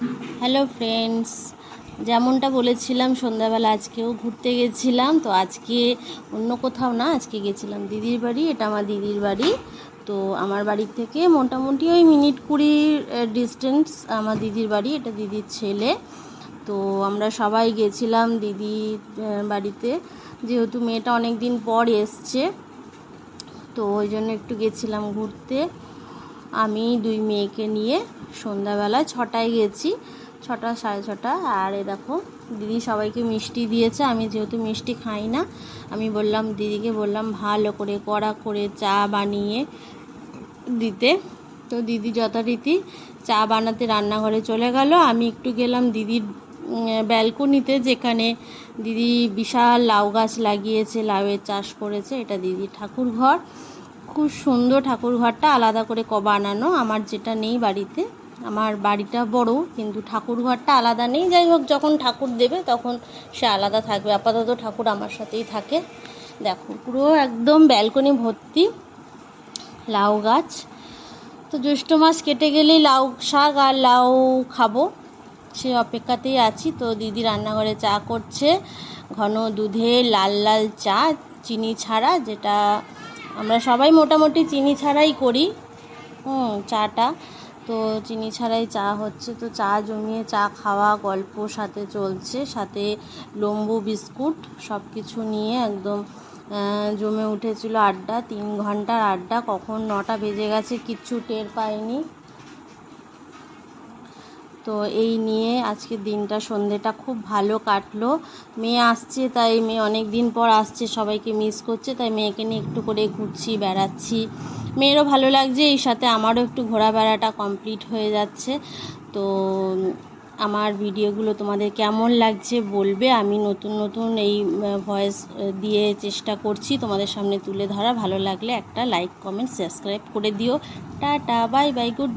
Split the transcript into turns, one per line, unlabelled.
Hello friends যেমনটা বলেছিলাম, সন্ধ্যাবেলা আজকেও ঘুরতে গেছিলাম। তো আজকে অন্য কোথাও না, আজকে গেছিলাম দিদির বাড়ি। এটা আমার দিদির বাড়ি। তো আমার বাড়ির থেকে মোটামুটি ওই মিনিট কুড়ির ডিস্টেন্স আমার দিদির বাড়ি। এটা দিদির ছেলে। তো আমরা সবাই গেছিলাম দিদির বাড়িতে। যেহেতু মেয়েটা অনেক দিন পর এসছে, তো ওই জন্য একটু গেছিলাম ঘুরতে। আমি দুই মেয়েকে নিয়ে সন্ধ্যাবেলা ছটায় গেছি, ছটা সাড়ে ছটা। আর এ দেখো, দিদি সবাইকে মিষ্টি দিয়েছে। আমি যেহেতু মিষ্টি খাই না, আমি বললাম, দিদিকে বললাম, ভালো করে কড়া করে চা বানিয়ে দিতে। তো দিদি যথারীতি চা বানাতে রান্নাঘরে চলে গেল। আমি একটু গেলাম দিদির ব্যালকনিতে, যেখানে দিদি বিশাল লাউ গাছ লাগিয়েছে, লাউয়ের চাষ করেছে। এটা দিদি ঠাকুর ঘর খুব সুন্দর ঠাকুর ঘরটা আলাদা করে ক বানানো। আমার যেটা নেই বাড়িতে, আমার বাড়িটা বড়, কিন্তু ঠাকুর ঘরটা আলাদা নেই। যাই হোক, যখন ঠাকুর দেবে তখন সে আলাদা থাকবে। আপাতত ঠাকুর আমার সাথেই থাকে। দেখো, পুরো একদম ব্যালকনি ভর্তি লাউ গাছ। তো জ্যৈষ্ঠ মাস কেটে গেলেই লাউ শাক আর লাউ খাব। সে অপেক্ষাতেই আছি। তো দিদি রান্নাঘরে চা করছে। ঘন দুধে লাল লাল চা, চিনি ছাড়া, যেটা আমরা সবাই মোটামুটি চিনি ছাড়াই করি। হুম, চাটা। তো চিনি ছাড়াই চা হচ্ছে। তো চা জমিয়ে চা খাওয়া গল্প সাথে চলছে। সাথে লম্বু বিস্কুট সব কিছু নিয়ে একদম জমে উঠেছিল আড্ডা। তিন ঘণ্টার আড্ডা। কখন নটা বেজে গেছে কিচ্ছু টের পাইনি। তো এই নিয়ে আজকে দিনটা, সন্ধেটা খুব ভালো কাটলো। মেয়ে আসছে, তাই মেয়ে অনেক দিন পর আসছে, সবাইকে মিস করছে, তাই মেয়েকে নিয়ে একটু করে ঘুরছি, বেড়াচ্ছি। মেয়েরও ভালো লাগছে, এই সাথে আমারও একটু ঘোরা বেড়াটা কমপ্লিট হয়ে যাচ্ছে। তো আমার ভিডিওগুলো তোমাদের কেমন লাগছে বলবে, আমি নতুন নতুন এই ভয়েস দিয়ে চেষ্টা করছি। তোমাদের সামনে তুলে ধরা, ভালো লাগলে একটা লাইক কমেন্ট সাবস্ক্রাইব করে দিও। Tata bye bye good